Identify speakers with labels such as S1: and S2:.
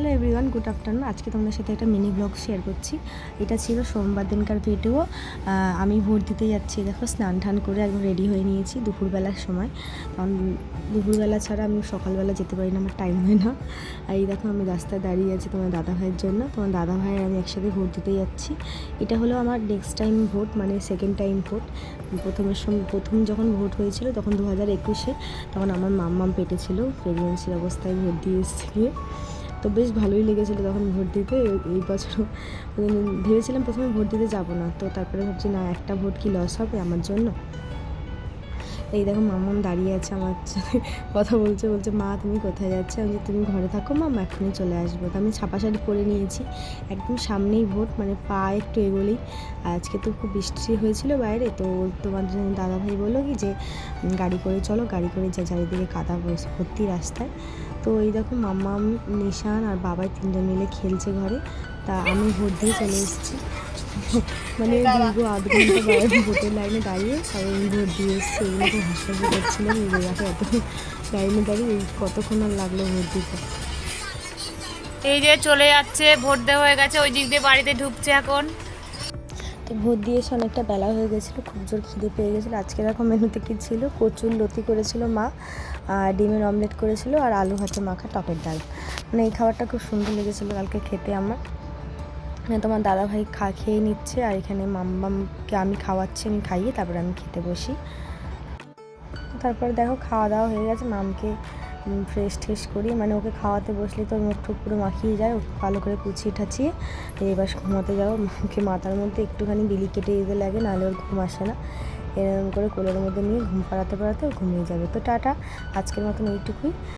S1: Hello everyone good afternoon আজকে তোমাদের সাথে একটা মিনি ব্লগ শেয়ার করছি। এটা ছিল সোমবার দিনকার ভিডিও আমি ভোট দিতে যাচ্ছি, দেখো, স্নান টান করে একদম রেডি হয়ে নিয়েছি দুপুরবেলার সময়। কারণ দুপুরবেলা ছাড়া আমি সকালবেলা যেতে পারি না, আমার টাইম হয় না। আর এই দেখো, আমি রাস্তায় দাঁড়িয়ে আছি তোমার দাদা ভাইয়ের জন্য। তোমার দাদা ভাই আমি একসাথে ভোট দিতে যাচ্ছি। এটা হলো আমার নেক্সট টাইম ভোট মানে সেকেন্ড টাইম ভোট প্রথমের সময় প্রথম যখন ভোট হয়েছিল তখন দু হাজার একুশে, তখন আমার মাম্মাম পেটে ছিল প্রেগনেন্সির অবস্থায় ভোট দিয়ে এসেছি গিয়ে। তো বেশ ভালোই লেগেছিলো তখন ভোট দিতে এই- বছরও বছর। ভেবেছিলাম প্রথমে ভোট দিতে যাব না, তো তারপরে ভাবছি না, একটা ভোট কি লস হবে আমার জন্য? এই দেখো মামন দাঁড়িয়ে আছে আমার সাথে। কথা বলছে বলছে, মা, তুমি কোথায় যাচ্ছে? আমি তুমি ঘরে থাকো, মা এখনই চলে আসব। তো আমি ছাপা শাড়ি পরে নিয়েছি। একদম সামনেই ভোট মানে পা একটু এগোলেই। আজকে তো খুব বৃষ্টি হয়েছিল বাইরে, তো তোমার দাদা ভাই বলল কি যে গাড়ি করে চলো, গাড়ি করে যা, চারিদিকে কাদা ভর্তি রাস্তায়। তো এই দেখো মাম্মাম, নিশান আর বাবাই তিনজন মিলে খেলছে ঘরে। তা আমি ভোট দিয়ে চলে এসেছি। মানে দীর্ঘ আধ ঘণ্টা বাইরে ভোটের লাইনে দাঁড়িয়ে সবাই ভোট দিয়ে এসেছি এগুলো খুব হাসপাতাল করছিলাম এই এত লাইনে দাঁড়িয়ে কতক্ষণ আর লাগল ভোট দিতে?
S2: এই যে চলে যাচ্ছে ভোট দেওয়া হয়ে গেছে ওই দিক দিয়ে বাড়িতে ঢুকছে এখন।
S1: তো ভোট দিয়ে এসে অনেকটা বেলা হয়ে গেছিল খুব জোর খিদে পেয়ে গেছিল। আজকে এরকম মেনুতে কী ছিল? কচুর লতি করেছিল মা আর ডিমের অমলেট করেছিল আর আলু ভাতে মাখা টকের ডাল। মানে এই খাবারটা খুব সুন্দর লেগেছিলো কালকে খেতে আমার। তোমার দাদা ভাই খা খেয়ে নিচ্ছে আর এখানে মাম্মামকে আমি খাওয়াচ্ছি, আমি খাইয়ে তারপরে আমি খেতে বসি। তারপরে দেখো খাওয়া দাওয়া হয়ে গেছে, মামকে ফ্রেশ ট্রেশ করি। মানে ওকে খাওয়াতে বসলে তো মুখ টুক পুরো মাখিয়ে যায়, ওকে ভালো করে পুছিয়ে ঠাচিয়ে এবার ঘুমাতে যাও মাকে মাথার মধ্যে একটুখানি বিলি কেটে দিতে লাগে, নাহলে ওর ঘুম আসে না। এরকম করে কোলের মধ্যে নিয়ে ঘুম পাড়াতে পাড়াতে ঘুমিয়ে যাবে। তো টাটা, আজকের মতন এইটুকুই।